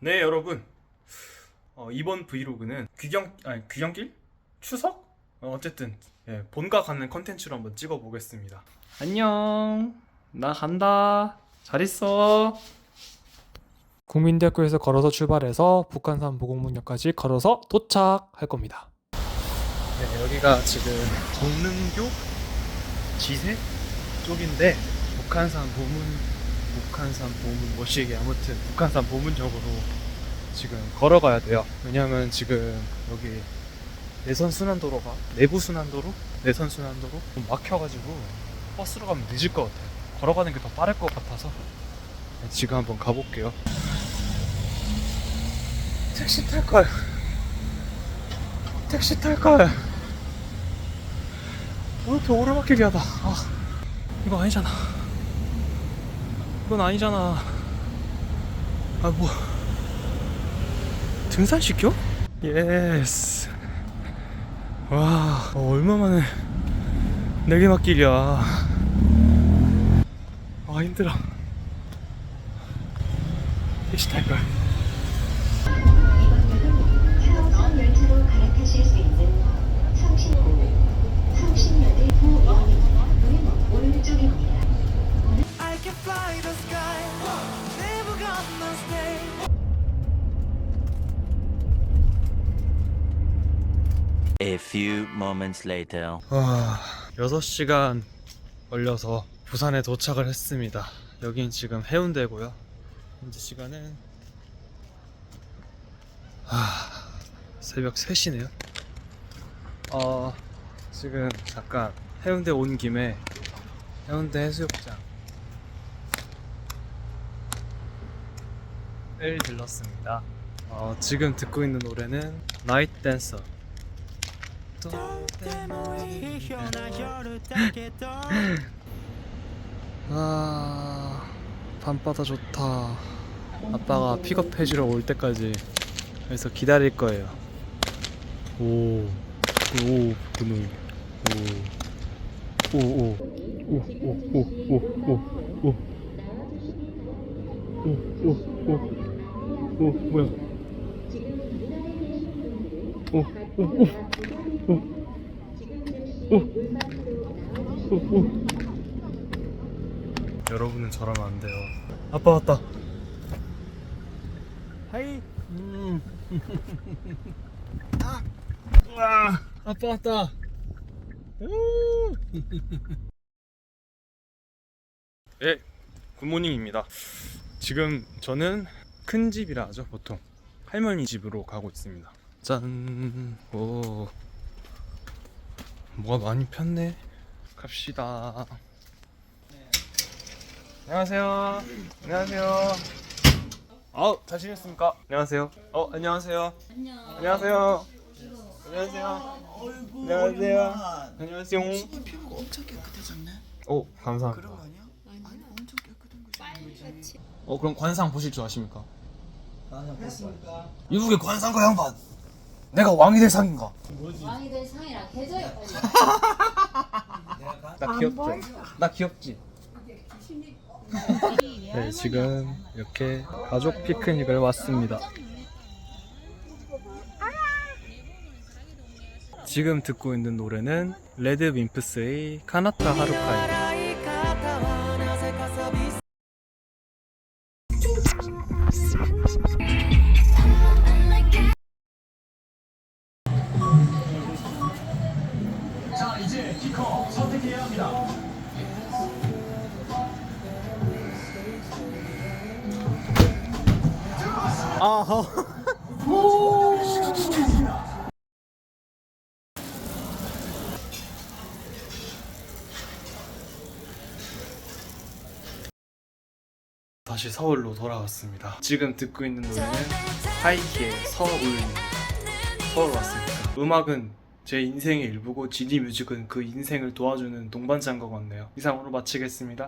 네 여러분. 어, 이번 브이로그는 귀경 아니 귀경길? 추석? 어, 어쨌든 예, 본가 가는 컨텐츠로 한번 찍어보겠습니다. 안녕. 나 간다. 잘 있어. 국민대학교에서 걸어서 출발해서 북한산 보공문역까지 걸어서 도착할 겁니다. 네, 여기가 지금 정릉교? 지세 쪽인데 북한산 보문 북한산 보문 뭐시기 아무튼 북한산 보문역으로 지금 걸어가야 돼요. 왜냐면 지금 여기 내선 순환도로가 내부 순환도로 내선 순환도로 좀 막혀가지고 버스로 가면 늦을 것 같아요. 걸어가는 게 더 빠를 것 같아서 네, 지금 한번 가볼게요. 택시 탈 거야. 택시 탈 거야. 왜 이렇게 오르막길이 하다. 아, 이거 아니잖아. 이건 아니잖아. 아, 뭐. 등산시켜? 예스. 와, 어, 얼마만에 내리막길이야. 아, 힘들어. 택시. 차선 열차로 갈아타실 수 있는 성신, 성신여대 부역 A few moments later. 와, 6시간 걸려서 부산에 도착을 했습니다. 여긴 지금 해운대고요. 현재 시간은 아, 새벽 3시네요. 어, 지금 잠깐 해운대 온 김에 해운대 해수욕장 을 들렀습니다. 어, 지금 듣고 있는 노래는 나이트 댄서. 아 밤바다 좋다 아빠가 픽업해주러 올 때까지 그래서 기다릴 거예요 오오 그놈 오오오오오오오오오오 뭐야 오오오오오 여러분은 저라면 안 돼요. 아빠 왔다. 하이. 음. 아. 와, 아빠 왔다. 우. 예, 굿모닝입니다. 지금 저는 큰 집이라 하죠, 보통. 할머니 집으로 가고 있습니다. 짠. 오. 뭐가 많이 폈네. 갑시다. 안녕하세요. 안녕하세요. 아우 잘 지냈습니까? 안녕하세요. 어 안녕하세요. 안녕하세요. 안녕하세요. 안녕하세요. 안녕하세요. 피부가 엄청 깨끗해졌네. 오 감사합니다. 그런 거 아니야? 아니 엄청 깨끗한 거지. 어 그럼 관상 보실 줄 아십니까? 봤습니다. 이북의 관상가 양반. 내가 왕이 될 상인가? 왕이 될 상이라 빨리. 나 귀엽죠? 나 귀엽지? 네 지금 이렇게 가족 피크닉을 왔습니다. 지금 듣고 있는 노래는 레드 윈프스의 카나타 하루카 키커 선택해야 합니다. 아하. 다시 서울로 돌아왔습니다. 지금 듣고 있는 노래는 하이키의 서울입니다. 서울 왔으니까. 음악은 제 인생의 일부고 GD 뮤직은 그 인생을 도와주는 동반자인 것 같네요. 이상으로 마치겠습니다.